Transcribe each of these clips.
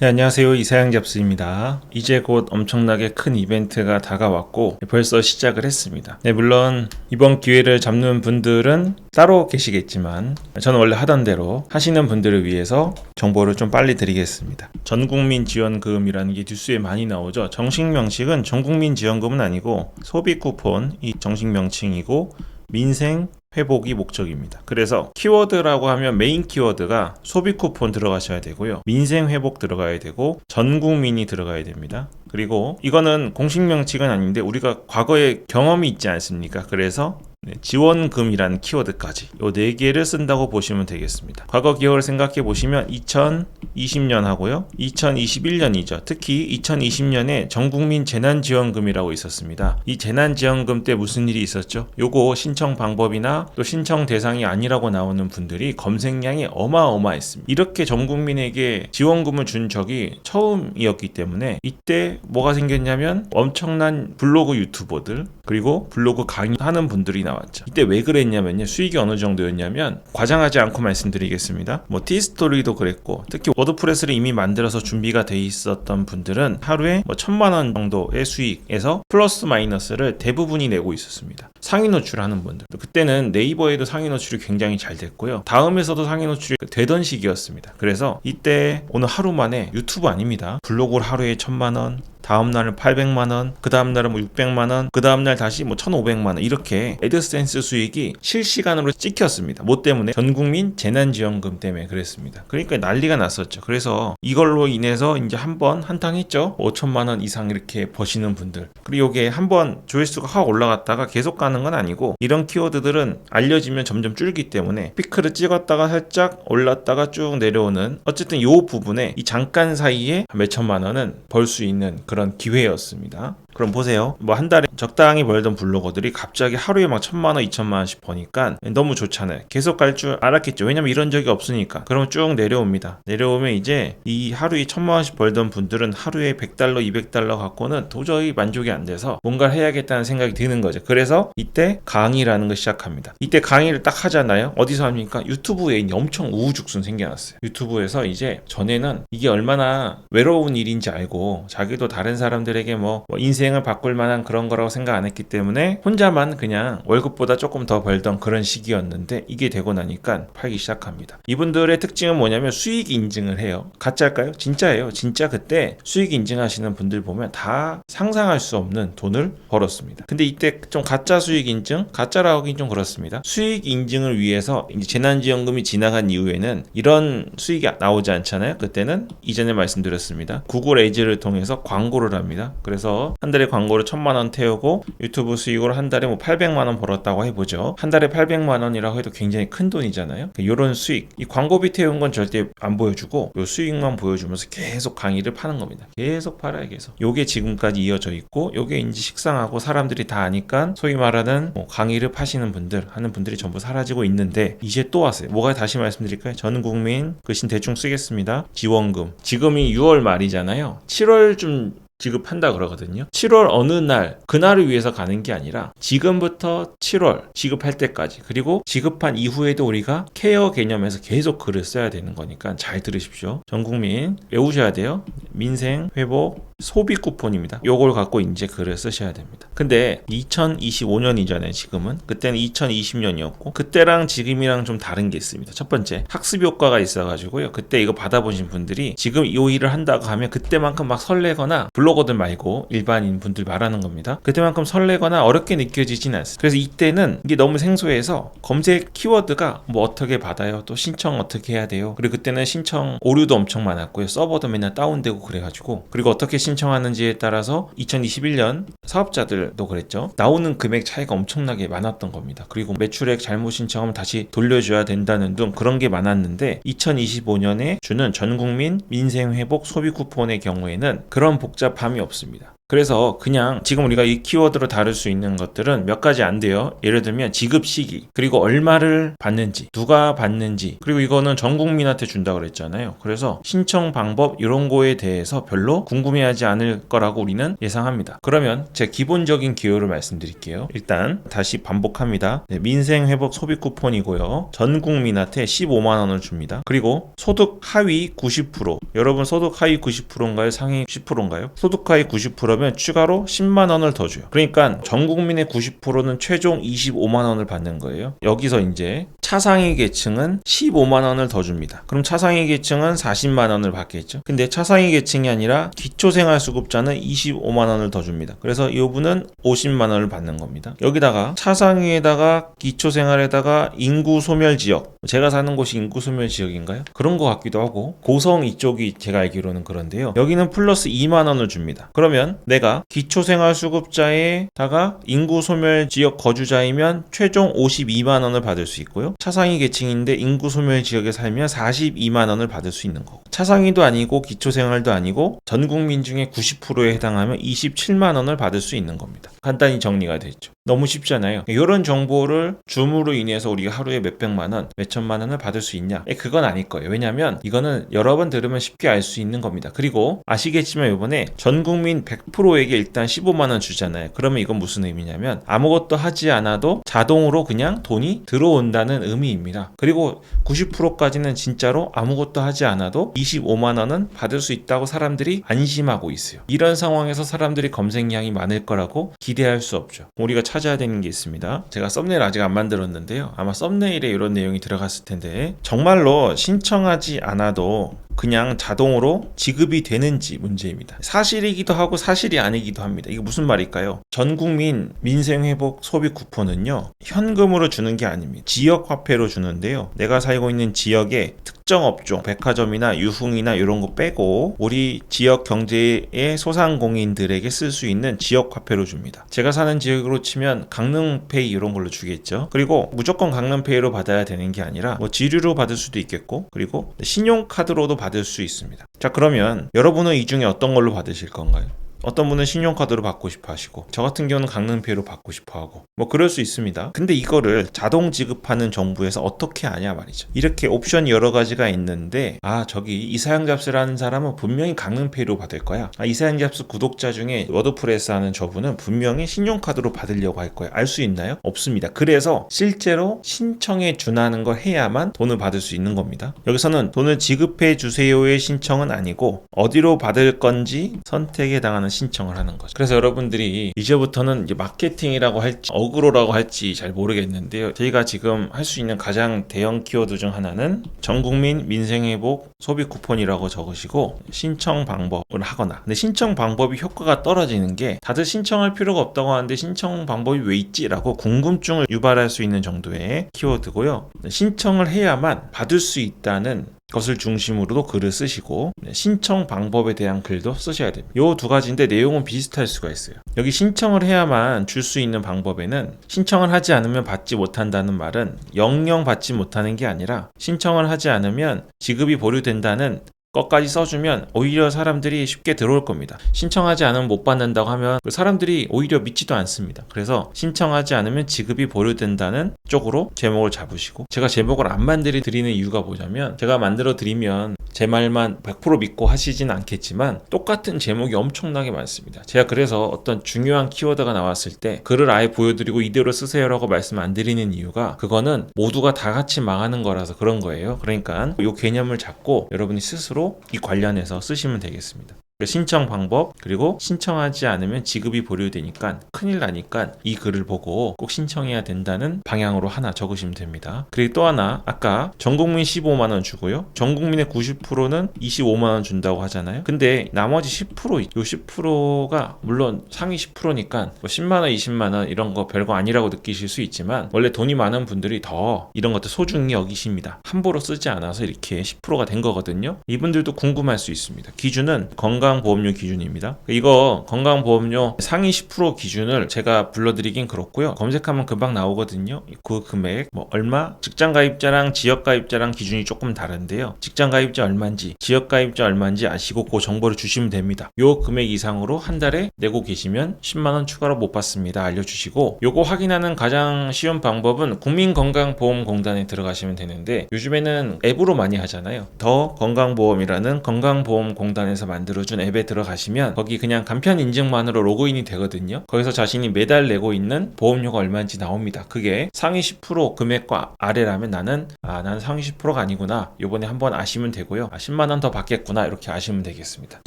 네, 안녕하세요. 이사양 잡스입니다. 이제 곧 엄청나게 큰 이벤트가 다가왔고 벌써 시작을 했습니다. 네, 물론 이번 기회를 잡는 분들은 따로 계시겠지만 저는 원래 하던 대로 하시는 분들을 위해서 정보를 좀 빨리 드리겠습니다. 전국민 지원금이라는 게 뉴스에 많이 나오죠. 정식 명칭은 전국민 지원금은 아니고 소비 쿠폰 이 정식 명칭이고 민생 회복이 목적입니다. 그래서 키워드라고 하면 메인 키워드가 소비 쿠폰 들어가셔야 되고요. 민생 회복 들어가야 되고 전 국민이 들어가야 됩니다. 그리고 이거는 공식 명칭은 아닌데 우리가 과거에 경험이 있지 않습니까? 그래서 네, 지원금이라는 키워드까지 요네 개를 쓴다고 보시면 되겠습니다. 과거 기억을 생각해 보시면 2020년 하고요. 2021년이죠. 특히 2020년에 전국민 재난지원금이라고 있었습니다. 이 재난지원금 때 무슨 일이 있었죠? 요거 신청 방법이나 또 신청 대상이 아니라고 나오는 분들이 검색량이 어마어마했습니다. 이렇게 전 국민에게 지원금을 준 적이 처음이었기 때문에 이때 뭐가 생겼냐면 엄청난 블로그 유튜버들 그리고 블로그 강의하는 분들이 나왔죠. 이때 왜 그랬냐면요. 수익이 어느 정도였냐면 과장하지 않고 말씀드리겠습니다. 뭐 티스토리도 그랬고 특히 워드프레스를 이미 만들어서 준비가 돼 있었던 분들은 하루에 뭐 천만 원 정도의 수익에서 플러스 마이너스를 대부분이 내고 있었습니다. 상위 노출하는 분들. 그때는 네이버에도 상위 노출이 굉장히 잘 됐고요. 다음에서도 상위 노출이 되던 시기였습니다. 그래서 이때 오늘 하루 만에 유튜브 아닙니다. 블로그를 하루에 천만 원, 다음 날은 800만 원, 그 다음 날은 뭐 600만 원, 그 다음 날 다시 뭐 1,500만 원 이렇게 애드센스 수익이 실시간으로 찍혔습니다. 뭐 때문에 전 국민 재난지원금 때문에 그랬습니다. 그러니까 난리가 났었죠. 그래서 이걸로 인해서 이제 한번 한탕 했죠. 5천만 원 이상 이렇게 버시는 분들. 그리고 이게 한번 조회수가 확 올라갔다가 계속 가는 건 아니고 이런 키워드들은 알려지면 점점 줄기 때문에 피크를 찍었다가 살짝 올랐다가 쭉 내려오는 어쨌든 이 부분에 이 잠깐 사이에 몇 천만 원은 벌 수 있는 그런 기회였습니다. 그럼 보세요. 뭐 한 달에 적당히 벌던 블로거들이 갑자기 하루에 막 천만 원, 이천만 원씩 버니까 너무 좋잖아요. 계속 갈 줄 알았겠죠. 왜냐면 이런 적이 없으니까. 그러면 쭉 내려옵니다. 내려오면 이제 이 하루에 천만 원씩 벌던 분들은 하루에 100달러, 200달러 갖고는 도저히 만족이 안 돼서 뭔가를 해야겠다는 생각이 드는 거죠. 그래서 이때 강의라는 걸 시작합니다. 이때 강의를 딱 하잖아요. 어디서 합니까? 유튜브에 엄청 우후죽순 생겨났어요. 유튜브에서 이제 전에는 이게 얼마나 외로운 일인지 알고 자기도 다른 사람들에게 뭐, 뭐 인생을 바꿀 만한 그런 거라고 생각 안 했기 때문에 혼자만 그냥 월급보다 조금 더 벌던 그런 시기였는데 이게 되고 나니까 팔기 시작합니다. 이분들의 특징은 뭐냐면 수익 인증을 해요. 가짜일까요? 진짜예요. 진짜 그때 수익 인증하시는 분들 보면 다 상상할 수 없는 돈을 벌었습니다. 근데 이때 좀 가짜 수익 인증, 가짜라고 하긴 좀 그렇습니다. 수익 인증을 위해서 이제 재난지원금이 지나간 이후에는 이런 수익이 나오지 않잖아요. 그때는 이전에 말씀드렸습니다. 구글 에이즈를 통해서 광고를 합니다. 그래서 한 달에 광고를 천만 원 태우고 유튜브 수익으로 한 달에 뭐 800만 원 벌었다고 해보죠. 한 달에 800만 원이라고 해도 굉장히 큰 돈이잖아요. 이런 수익, 이 광고비 태운 건 절대 안 보여주고 요 수익만 보여주면서 계속 강의를 파는 겁니다. 계속 팔아야 계속. 요게 지금까지 이어져 있고 요게 이제 식상하고 사람들이 다 아니까 소위 말하는 뭐 강의를 파시는 분들 하는 분들이 전부 사라지고 있는데 이제 또 왔어요. 뭐가 다시 말씀드릴까요? 전 국민 글씨 대충 쓰겠습니다. 지원금. 지금이 6월 말이잖아요. 7월쯤 지급한다 그러거든요. 7월 어느 날 그날을 위해서 가는 게 아니라 지금부터 7월 지급할 때까지 그리고 지급한 이후에도 우리가 케어 개념에서 계속 글을 써야 되는 거니까 잘 들으십시오. 전 국민 외우셔야 돼요. 민생 회복 소비 쿠폰입니다. 요걸 갖고 이제 글을 쓰셔야 됩니다. 근데 2025년이잖아요, 지금은. 그때는 2020년이었고, 그때랑 지금이랑 좀 다른 게 있습니다. 첫 번째, 학습 효과가 있어가지고요. 그때 이거 받아보신 분들이 지금 이 일을 한다고 하면 그때만큼 막 설레거나, 블로거들 말고 일반인 분들 말하는 겁니다. 그때만큼 설레거나 어렵게 느껴지진 않습니다. 그래서 이때는 이게 너무 생소해서 검색 키워드가 뭐 어떻게 받아요? 또 신청 어떻게 해야 돼요? 그리고 그때는 신청 오류도 엄청 많았고요. 서버도 맨날 다운되고 그래가지고. 그리고 어떻게 신 청하는지에 따라서 2021년 사업자들도 그랬죠. 나오는 금액 차이가 엄청나게 많았던 겁니다. 그리고 매출액 잘못 신청하면 다시 돌려줘야 된다는 등 그런 게 많았는데 2025년에 주는 전 국민 민생 회복 소비 쿠폰의 경우에는 그런 복잡함이 없습니다. 그래서 그냥 지금 우리가 이 키워드로 다룰 수 있는 것들은 몇 가지 안 돼요. 예를 들면 지급 시기, 그리고 얼마를 받는지, 누가 받는지, 그리고 이거는 전 국민한테 준다고 그랬잖아요. 그래서 신청 방법 이런 거에 대해서 별로 궁금해하지 않을 거라고 우리는 예상합니다. 그러면 제 기본적인 기호를 말씀드릴게요. 일단 다시 반복합니다. 네, 민생 회복 소비 쿠폰이고요. 전 국민한테 15만 원을 줍니다. 그리고 소득 하위 90% 여러분 소득 하위 90%인가요? 상위 10%인가요? 소득 하위 90%면 추가로 10만 원을 더 줘요. 그러니까 전 국민의 90%는 최종 25만 원을 받는 거예요. 여기서 이제 차상위 계층은 15만 원을 더 줍니다. 그럼 차상위 계층은 40만 원을 받겠죠. 근데 차상위 계층이 아니라 기초생활수급자는 25만 원을 더 줍니다. 그래서 이 분은 50만 원을 받는 겁니다. 여기다가 차상위에다가 기초생활에다가 인구 소멸 지역 제가 사는 곳이 인구 소멸 지역인가요? 그런 것 같기도 하고 고성 이쪽이 제가 알기로는 그런데요. 여기는 플러스 2만 원을 줍니다. 그러면 내가 기초생활수급자에다가 인구 소멸 지역 거주자이면 최종 52만 원을 받을 수 있고요. 차상위 계층인데 인구 소멸 지역에 살면 42만 원을 받을 수 있는 거고. 차상위도 아니고 기초생활도 아니고 전 국민 중에 90%에 해당하면 27만 원을 받을 수 있는 겁니다. 간단히 정리가 됐죠. 너무 쉽잖아요. 이런 정보를 줌으로 인해서 우리가 하루에 몇백만 원, 몇천만 원을 받을 수 있냐? 예, 그건 아닐 거예요. 왜냐하면 이거는 여러 번 들으면 쉽게 알 수 있는 겁니다. 그리고 아시겠지만 이번에 전 국민 100%에게 일단 15만 원 주잖아요. 그러면 이건 무슨 의미냐면 아무것도 하지 않아도 자동으로 그냥 돈이 들어온다는 의미입니다. 그리고 90%까지는 진짜로 아무것도 하지 않아도 25만 원은 받을 수 있다고 사람들이 안심하고 있어요. 이런 상황에서 사람들이 검색량이 많을 거라고 기대할 수 없죠. 우리가 찾아야 되는 게 있습니다. 제가 썸네일 아직 안 만들었는데요. 아마 썸네일에 이런 내용이 들어갔을 텐데 정말로 신청하지 않아도 그냥 자동으로 지급이 되는지 문제입니다. 사실이기도 하고 사실이 아니기도 합니다. 이게 무슨 말일까요? 전 국민 민생회복 소비 쿠폰은요, 현금으로 주는 게 아닙니다. 지역 화폐로 주는데요. 내가 살고 있는 지역에 특정 업종, 백화점이나 유흥이나 이런 거 빼고 우리 지역 경제의 소상공인들에게 쓸 수 있는 지역 화폐로 줍니다. 제가 사는 지역으로 치면 강릉페이 이런 걸로 주겠죠. 그리고 무조건 강릉페이로 받아야 되는 게 아니라 뭐 지류로 받을 수도 있겠고 그리고 신용카드로도 받을 수 있습니다. 자 그러면 여러분은 이 중에 어떤 걸로 받으실 건가요? 어떤 분은 신용카드로 받고 싶어 하시고 저 같은 경우는 강릉페이로 받고 싶어 하고 뭐 그럴 수 있습니다. 근데 이거를 자동 지급하는 정부에서 어떻게 아냐 말이죠. 이렇게 옵션이 여러 가지가 있는데 아 저기 이사양 잡스라는 사람은 분명히 강릉페이로 받을 거야. 아 이사양 잡스 구독자 중에 워드프레스 하는 저분은 분명히 신용카드로 받으려고 할 거야. 알 수 있나요? 없습니다. 그래서 실제로 신청에 준하는 걸 해야만 돈을 받을 수 있는 겁니다. 여기서는 돈을 지급해 주세요의 신청은 아니고 어디로 받을 건지 선택에 해당하는 신청을 하는 거죠. 그래서 여러분들이 이제부터는 이제 마케팅이라고 할지 어그로라고 할지 잘 모르겠는데요. 저희가 지금 할 수 있는 가장 대형 키워드 중 하나는 전국민 민생회복 소비 쿠폰이라고 적으시고 신청 방법을 하거나 근데 신청 방법이 효과가 떨어지는 게 다들 신청할 필요가 없다고 하는데 신청 방법이 왜 있지라고 궁금증을 유발할 수 있는 정도의 키워드고요. 신청을 해야만 받을 수 있다는 것을 중심으로도 글을 쓰시고 네, 신청 방법에 대한 글도 쓰셔야 됩니다. 요두 가지인데 내용은 비슷할 수가 있어요. 여기 신청을 해야만 줄 수 있는 방법에는 신청을 하지 않으면 받지 못한다는 말은 영영 받지 못하는 게 아니라 신청을 하지 않으면 지급이 보류된다는 것까지 써주면 오히려 사람들이 쉽게 들어올 겁니다. 신청하지 않으면 못 받는다고 하면 그 사람들이 오히려 믿지도 않습니다. 그래서 신청하지 않으면 지급이 보류된다는 쪽으로 제목을 잡으시고 제가 제목을 안 만들어 드리는 이유가 뭐냐면 제가 만들어 드리면 제 말만 100% 믿고 하시진 않겠지만 똑같은 제목이 엄청나게 많습니다. 제가 그래서 어떤 중요한 키워드가 나왔을 때 글을 아예 보여드리고 이대로 쓰세요라고 말씀 안 드리는 이유가 그거는 모두가 다 같이 망하는 거라서 그런 거예요. 그러니까 이 개념을 잡고 여러분이 스스로 이 관련해서 쓰시면 되겠습니다. 신청 방법 그리고 신청하지 않으면 지급이 보류되니까 큰일 나니까 이 글을 보고 꼭 신청해야 된다는 방향으로 하나 적으시면 됩니다. 그리고 또 하나 아까 전국민 15만 원 주고요. 전국민의 90%는 25만 원 준다고 하잖아요. 근데 나머지 10%, 요 10%가 물론 상위 10%니까 뭐 10만 원, 20만 원 이런 거 별거 아니라고 느끼실 수 있지만 원래 돈이 많은 분들이 더 이런 것들 소중히 여기십니다. 함부로 쓰지 않아서 이렇게 10%가 된 거거든요. 이분들도 궁금할 수 있습니다. 기준은 건강 건강보험료 기준입니다. 이거 건강보험료 상위 10% 기준을 제가 불러드리긴 그렇고요. 검색하면 금방 나오거든요. 그 금액 뭐 얼마? 직장 가입자랑 지역 가입자랑 기준이 조금 다른데요. 직장 가입자 얼마인지 지역 가입자 얼마인지 아시고 그 정보를 주시면 됩니다. 요 금액 이상으로 한 달에 내고 계시면 10만 원 추가로 못 받습니다. 알려주시고 요거 확인하는 가장 쉬운 방법은 국민건강보험공단에 들어가시면 되는데 요즘에는 앱으로 많이 하잖아요. 더 건강보험이라는 건강보험공단에서 만들어준 앱에 들어가시면 거기 그냥 간편 인증만으로 로그인이 되거든요. 거기서 자신이 매달 내고 있는 보험료가 얼마인지 나옵니다. 그게 상위 10% 금액과 아래라면 나는 아 나는 상위 10%가 아니구나. 요번에 한번 아시면 되고요. 아 10만 원 더 받겠구나 이렇게 아시면 되겠습니다.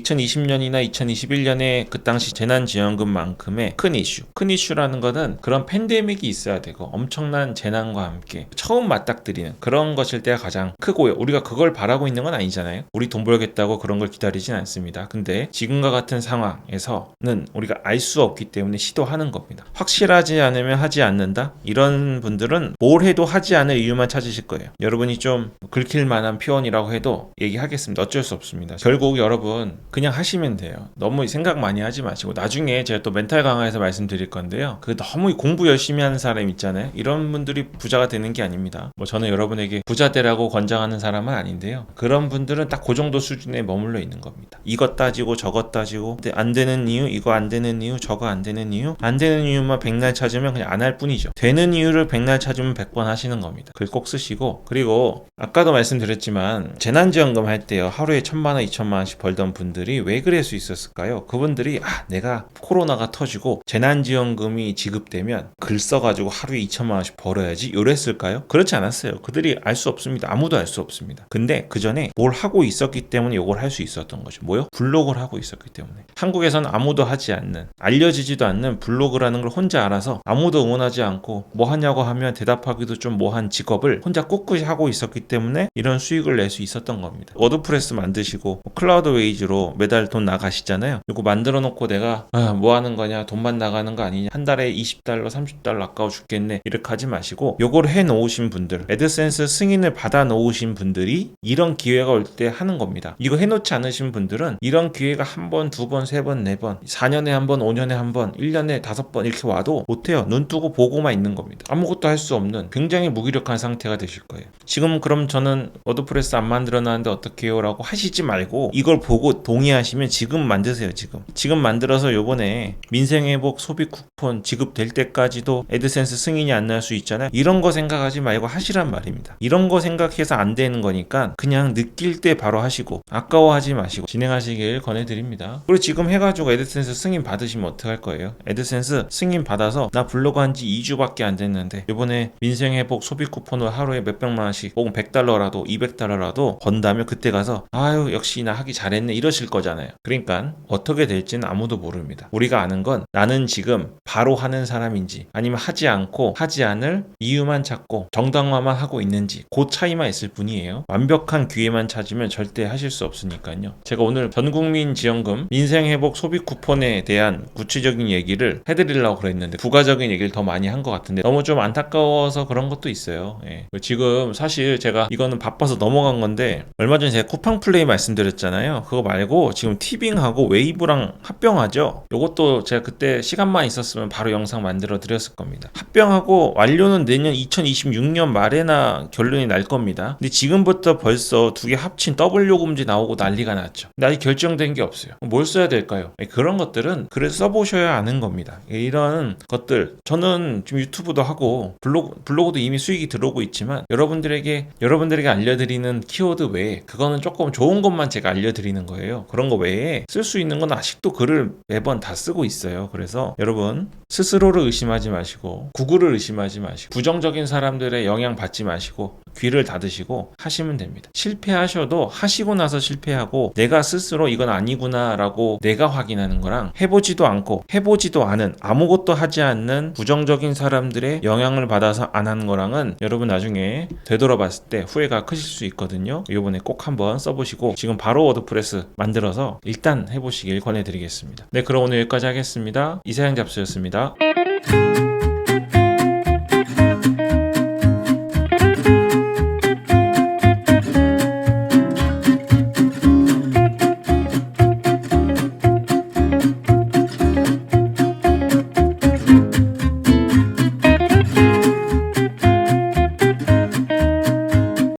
2020년이나 2021년에 그 당시 재난지원금만큼의 큰 이슈. 큰 이슈라는 거는 그런 팬데믹이 있어야 되고 엄청난 재난과 함께 처음 맞닥뜨리는 그런 것일 때가 가장 크고요. 우리가 그걸 바라고 있는 건 아니잖아요. 우리 돈 벌겠다고 그런 걸 기다리진 않습니다. 근데 지금과 같은 상황에서는 우리가 알 수 없기 때문에 시도하는 겁니다. 확실하지 않으면 하지 않는다? 이런 분들은 뭘 해도 하지 않을 이유만 찾으실 거예요. 여러분이 좀 긁힐 만한 표현이라고 해도 얘기하겠습니다. 어쩔 수 없습니다. 결국 여러분 그냥 하시면 돼요. 너무 생각 많이 하지 마시고 나중에 제가 또 멘탈 강화에서 말씀드릴 건데요. 그 너무 공부 열심히 하는 사람 있잖아요. 이런 분들이 부자가 되는 게 아닙니다. 뭐 저는 여러분에게 부자 되라고 권장하는 사람은 아닌데요. 그런 분들은 딱 그 정도 수준에 머물러 있는 겁니다. 이것 따지고 저것 따지고 안 되는 이유, 이거 안 되는 이유, 저거 안 되는 이유, 안 되는 이유만 백날 찾으면 그냥 안 할 뿐이죠. 되는 이유를 백날 찾으면 백 번 하시는 겁니다. 글 꼭 쓰시고 그리고 아까도 말씀드렸지만 재난지원금 할 때요 하루에 천만 원, 이천만 원씩 벌던 분들이 왜 그럴 수 있었을까요? 그분들이 아 내가 코로나가 터지고 재난지원금이 지급되면 글 써가지고 하루에 이천만 원씩 벌어야지 이랬을까요? 그렇지 않았어요. 그들이 알 수 없습니다. 아무도 알 수 없습니다. 근데 그 전에 뭘 하고 있었기 때문에 이걸 할 수 있었던 거죠. 뭐요? 블로그를 하고 있었기 때문에. 한국에서는 아무도 하지 않는 알려지지도 않는 블로그라는 걸 혼자 알아서 아무도 응원하지 않고 뭐 하냐고 하면 대답하기도 좀 뭐한 직업을 혼자 꿋꿋이 하고 있었기 때문에 이런 수익을 낼 수 있었던 겁니다. 워드프레스 만드시고 뭐 클라우드 웨이즈로 매달 돈 나가시잖아요. 이거 만들어 놓고 내가 아, 뭐 하는 거냐 돈만 나가는 거 아니냐 한 달에 20달러 30달러 아까워 죽겠네 이렇게 하지 마시고 요걸 해 놓으신 분들 애드센스 승인을 받아 놓으신 분들이 이런 기회가 올 때 하는 겁니다. 이거 해 놓지 않으신 분들은 이런 기회가 한 번, 두 번, 세 번, 네 번, 4년에 한 번, 5년에 한 번, 1년에 다섯 번 이렇게 와도 못해요. 눈 뜨고 보고만 있는 겁니다. 아무것도 할 수 없는 굉장히 무기력한 상태가 되실 거예요. 지금 그럼 저는 워드프레스 안 만들어 놨는데 어떻게 해요? 라고 하시지 말고 이걸 보고 동의하시면 지금 만드세요. 지금. 지금 만들어서 요번에 민생회복 소비 쿠폰 지급될 때까지도 애드센스 승인이 안 날 수 있잖아요. 이런 거 생각하지 말고 하시란 말입니다. 이런 거 생각해서 안 되는 거니까 그냥 느낄 때 바로 하시고 아까워하지 마시고 진행하시길 권해드립니다. 그리고 지금 해가지고 애드센스 승인 받으시면 어떡할 거예요? 애드센스 승인 받아서 나 블로그 한 지 2주밖에 안 됐는데 이번에 민생회복 소비 쿠폰을 하루에 몇백만 원씩 혹은 100달러라도 200달러라도 번다면 그때 가서 아유 역시 나 하기 잘했네 이러실 거잖아요. 그러니까 어떻게 될지는 아무도 모릅니다. 우리가 아는 건 나는 지금 바로 하는 사람인지 아니면 하지 않고 하지 않을 이유만 찾고 정당화만 하고 있는지 그 차이만 있을 뿐이에요. 완벽한 기회만 찾으면 절대 하실 수 없으니까요. 제가 오늘 전국 민 지원금 민생회복 소비 쿠폰에 대한 구체적인 얘기를 해드리려고 그랬는데 부가적인 얘기를 더 많이 한 것 같은데 너무 좀 안타까워서 그런 것도 있어요. 예. 지금 사실 제가 이거는 바빠서 넘어간 건데 얼마 전에 제가 쿠팡 플레이 말씀드렸잖아요. 그거 말고 지금 티빙하고 웨이브랑 합병하죠. 요것도 제가 그때 시간만 있었으면 바로 영상 만들어 드렸을 겁니다. 합병하고 완료는 내년 2026년 말에나 결론이 날 겁니다. 근데 지금부터 벌써 두 개 합친 더블 요금제 나오고 난리가 났죠. 근데 결정 된 게 없어요. 뭘 써야 될까요? 예, 그런 것들은 그래서 써보셔야 아는 겁니다. 예, 이런 것들 저는 지금 유튜브도 하고 블로그 블로그도 이미 수익이 들어오고 있지만 여러분들에게 여러분들에게 알려드리는 키워드 외에 그거는 조금 좋은 것만 제가 알려드리는 거예요. 그런 거 외에 쓸 수 있는 건 아직도 글을 매번 다 쓰고 있어요. 그래서 여러분 스스로를 의심하지 마시고 구글을 의심하지 마시고 부정적인 사람들의 영향 받지 마시고 귀를 닫으시고 하시면 됩니다. 실패하셔도 하시고 나서 실패하고 내가 스스로 이건 아니구나라고 내가 확인하는 거랑 해보지도 않고 해보지도 않은 아무것도 하지 않는 부정적인 사람들의 영향을 받아서 안 하는 거랑은 여러분 나중에 되돌아봤을 때 후회가 크실 수 있거든요. 이번에 꼭 한번 써보시고 지금 바로 워드프레스 만들어서 일단 해보시길 권해드리겠습니다. 네, 그럼 오늘 여기까지 하겠습니다. 이사양 잡수였습니다.